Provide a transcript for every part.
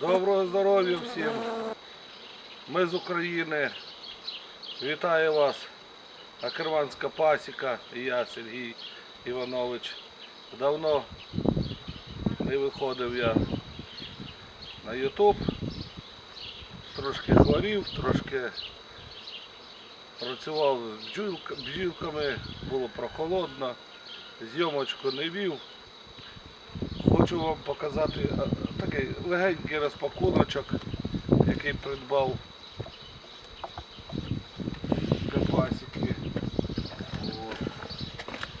Доброго здоров'я всім. Ми з України. Вітаю вас. Акерманська пасіка і я, Сергій Іванович. Давно не виходив я на Ютуб. Трошки хворів, трошки працював з бджілка- бджілками, було прохолодно, зйомочку не вів. Хочу вам показати такий легенький розпакуночок, який придбав для пасіки.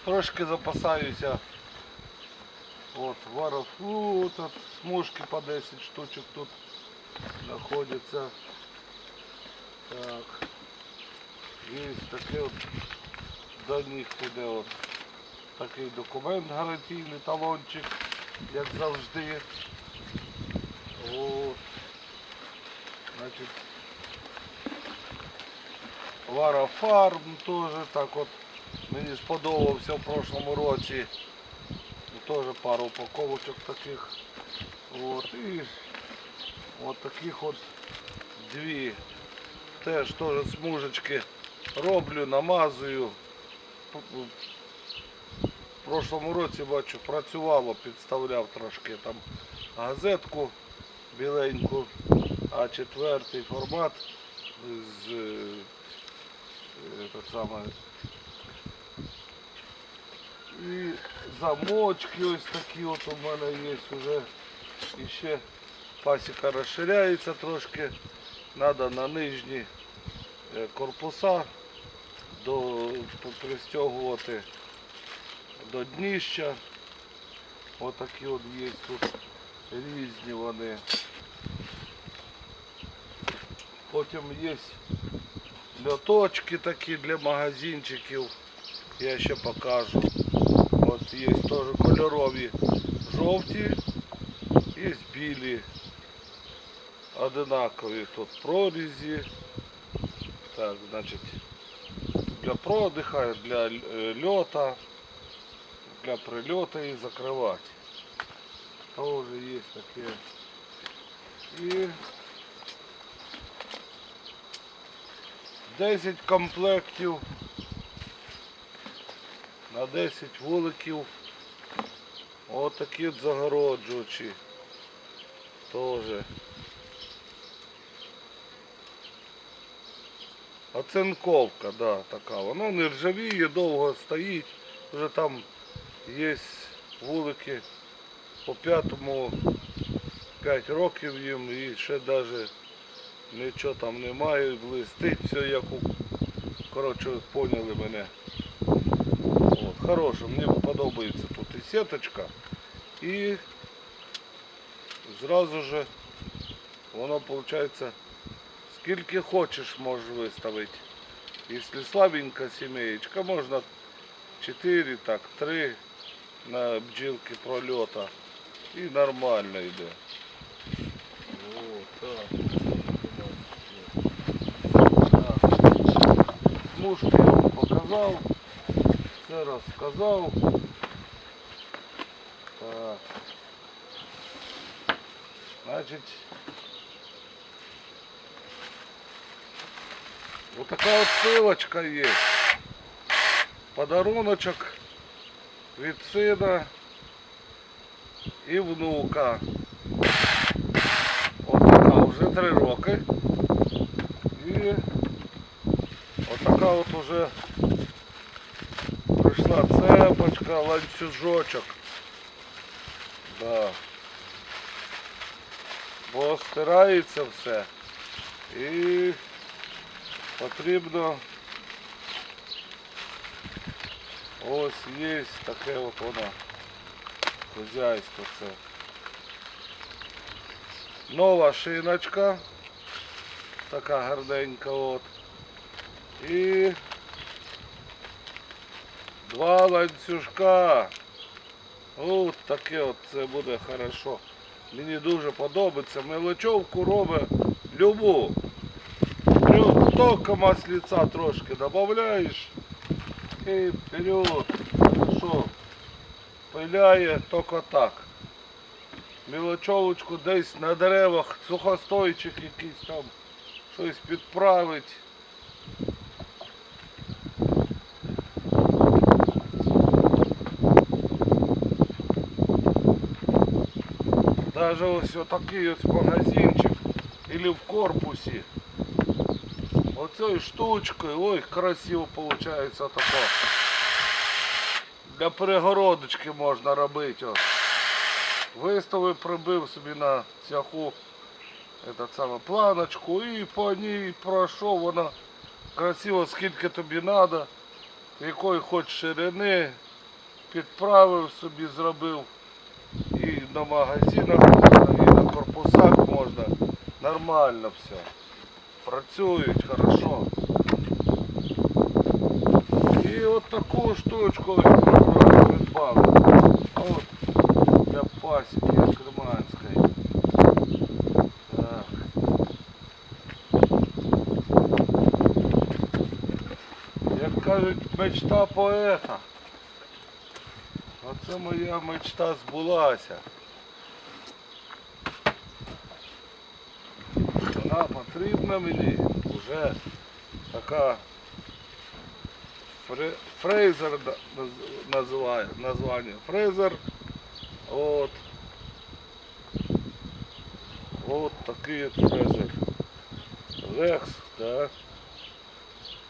Трошки запасаюся. От, варафу, тут смужки по 10 штучок тут знаходяться. Так. Є таке от до них іде от такий документ гарантійний талончик, як завжди. От. Значить, Вара Фарм теж так от мені сподобався в прошлому році. Теж пару упаковочок таких. От, і от таких от дві. Теж теж смужечки роблю, намазую. В прошлому році бачу працювало, підставляв трошки там газетку біленьку, а четвертий формат з е, так само, і замочки ось такі от у мене є вже. І ще пасіка розширяється трошки. Треба на нижні е, корпуса до, пристягувати до дніща. Отакі от є тут різні вони. Потім є льоточки такі для магазинчиків. Я ще покажу. От є теж кольорові жовті, є білі. Одинакові тут прорізі. Так, значить, для продиха, для е, льота, для прильоту і закривати. Тоже є таке. І 10 комплектів на 10 вуликів. Отакі от загороджувачі. Тоже. Оцинковка, да, така. Вона не ржавіє, довго стоїть. Вже там є вулики по п'ятому 5 років їм і ще навіть нічого там немає, блистить все як у. Коротше, поняли мене. От, хороше, мені подобається тут і сіточка. І зразу же воно виходить скільки хочеш можеш виставити. Якщо слабенька сімеєчка, можна 4, так, 3 на бджілки прольота. І нормально йде. Так. Так. Смужки я вам показав. Все розказав. Так. Значить, вот такая вот ссылочка есть. Подаруночок від сина і внука. От така вже три роки. І от така от уже прийшла цепочка, ланцюжочок. Да. Бо стирається все. І потрібно ось є таке от воно хозяйство це. Нова шиночка. Така гарненька от. І два ланцюжка. От таке от це буде хорошо. Мені дуже подобається. Мелочовку робить любу. Тільки масліця трошки додаєш і вперед. Що? Пиляє тільки так. мілочовочку десь на деревах, сухостойчик якийсь там, щось підправить. Даже ось отакий ось магазинчик или в корпусі. Оцею штучкою, ой, красиво виходить тако. Для перегородочки можна робити. Ось. Виставив, прибив собі на цяху саме, планочку і по ній пройшов вона красиво, скільки тобі треба, якої хоч ширини, підправив собі, зробив. І на магазинах можна, і на корпусах можна. Нормально все. Працюють хорошо. І от таку штучку ось можна придбати. От для пасіки креманської. Так. Як кажуть, мечта поета. Оце моя мечта збулася. Вона потрібна мені вже така фре- фрезер називає названня. Фрезер. От. От такий фрезер. Лекс, да.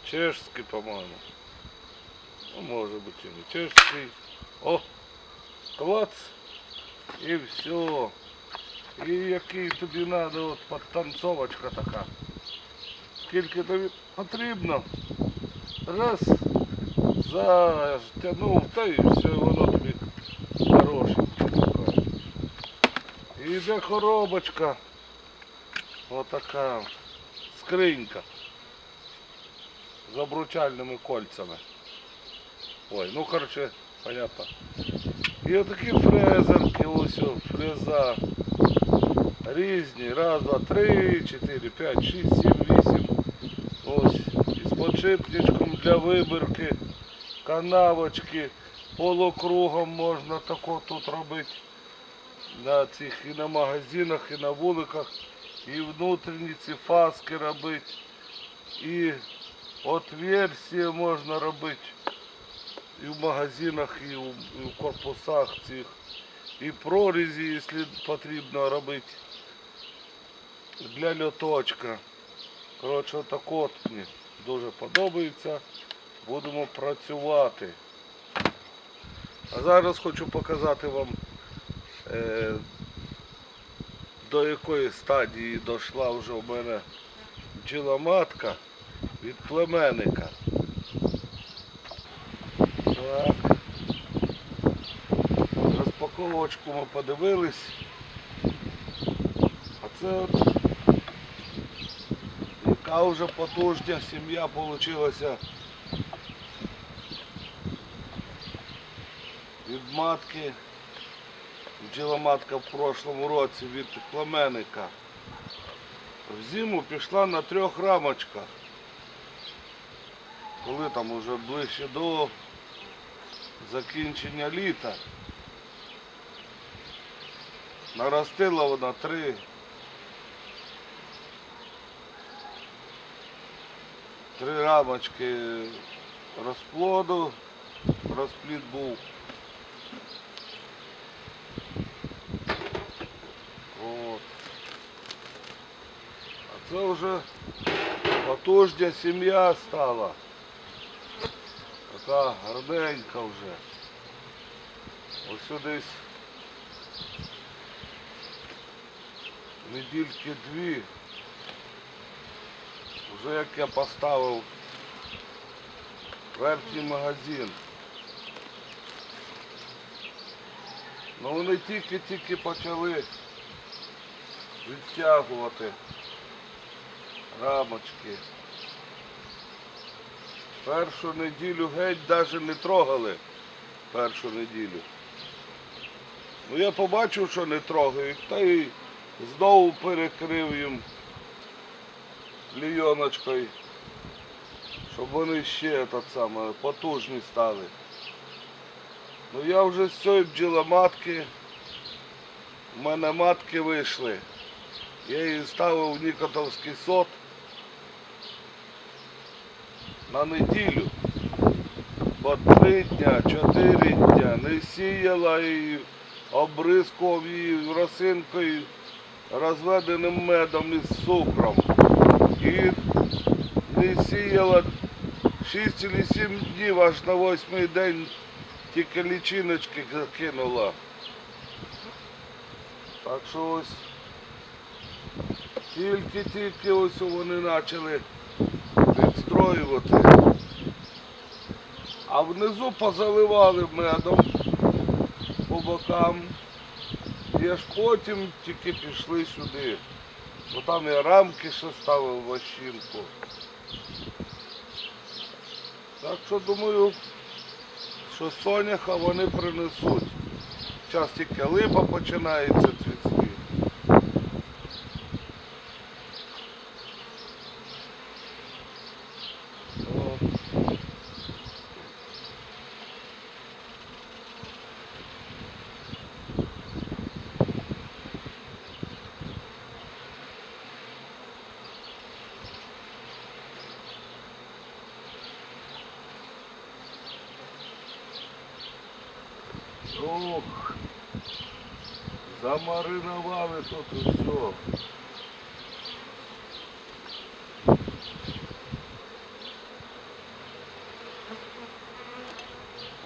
Чешський, по-моєму. Ну, може бути і не чешський. О! Клац. І все. І який тобі треба от подтанцовочка така. Скільки тобі потрібно. Раз затягнув, та і все, воно тобі таке. І йде коробочка. Отака скринька. З обручальними кольцями. Ой, ну короче, понятно. І отакі фрезерки, ось фреза. Різні. Раз, два, три, чотири, п'ять, шість, сім, вісім. Ось. Із подшипничком для вибірки, канавочки, полукругом можна тако тут робити. На цих і на магазинах, і на вуликах, і внутрішні ці фаски робити. І отверстия можна робити і в магазинах, і в, і в корпусах цих, і прорізі, якщо потрібно робити для льоточка. Коротше, отак от мені дуже подобається. Будемо працювати. А зараз хочу показати вам, е, до якої стадії дійшла вже в мене бджіломатка від племенника. Так. Розпаковочку ми подивились. А це от яка вже потужня сім'я вийшла від матки. Бджіломатка в прошлому році від племенника. В зиму пішла на трьох рамочках. Коли там уже ближче до закінчення літа. Наростила вона три. Три рамочки розплоду. Розплід був. От. А це вже потужня сім'я стала. Така гарненька вже. Ось сюди недільки дві. Вже як я поставив верхній магазин. Ну вони тільки-тільки почали відтягувати рамочки. Першу неділю геть навіть не трогали першу неділю. Ну я побачив, що не трогають, та й знову перекрив їм клійоночкою, щоб вони ще так потужні стали. Ну я вже з цієї бджіломатки в мене матки вийшли. Я її ставив в Нікотовський сот на неділю. По три дня, чотири дня не сіяла і обрискував її росинкою, розведеним медом із цукром. І не сіяла 6 чи 7 днів, аж на восьмий день тільки лічиночки закинула. Так що ось тільки-тільки ось вони почали відстроювати. А внизу позаливали медом по бокам. І аж потім тільки пішли сюди. Бо там я рамки ще ставив в ощінку. Так що думаю, що соняха вони принесуть. Зараз тільки липа починається цвісти. О. Ох, замаринували тут усе.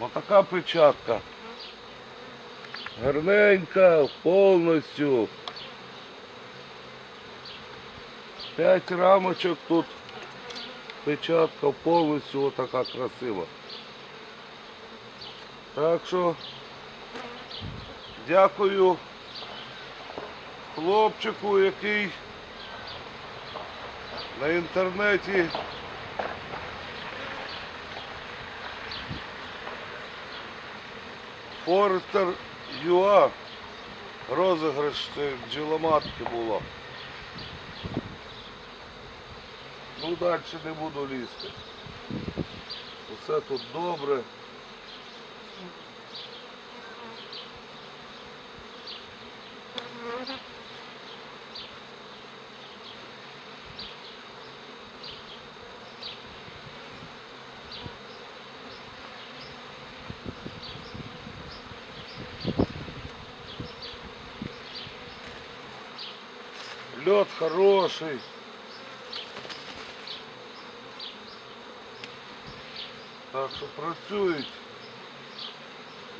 Отака печатка. Гарненька, повністю. П'ять рамочок тут. Печатка повністю отака красива. Так що дякую хлопчику, який на інтернеті Форестер ЮА розіграш цієї бджоломатки було. Ну далі не буду лізти. Усе тут добре. Лед хороший. Так що працюють.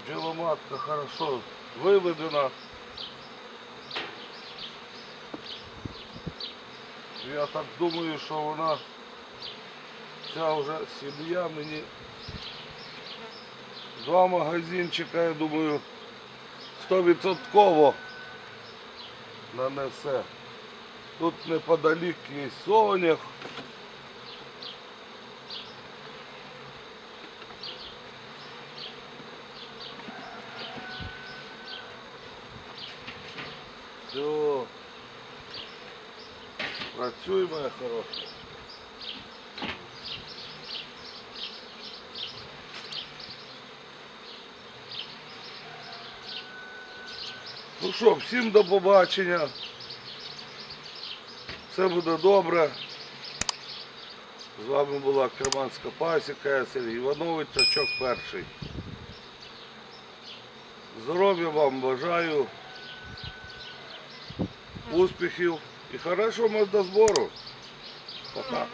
Бджоломатка хорошо виведена. Я так думаю, що вона ця вже сім'я мені два магазинчика, я думаю, стовідсотково нанесе. Тут неподалік є сонях. Все. Працюй, моя хороша. Ну що, всім до побачення. Все буде добре. З вами була Керманська пасіка, Сергій Іванович, Тачок перший. Здоров'я вам бажаю, успіхів і хорошого до збору. Пока.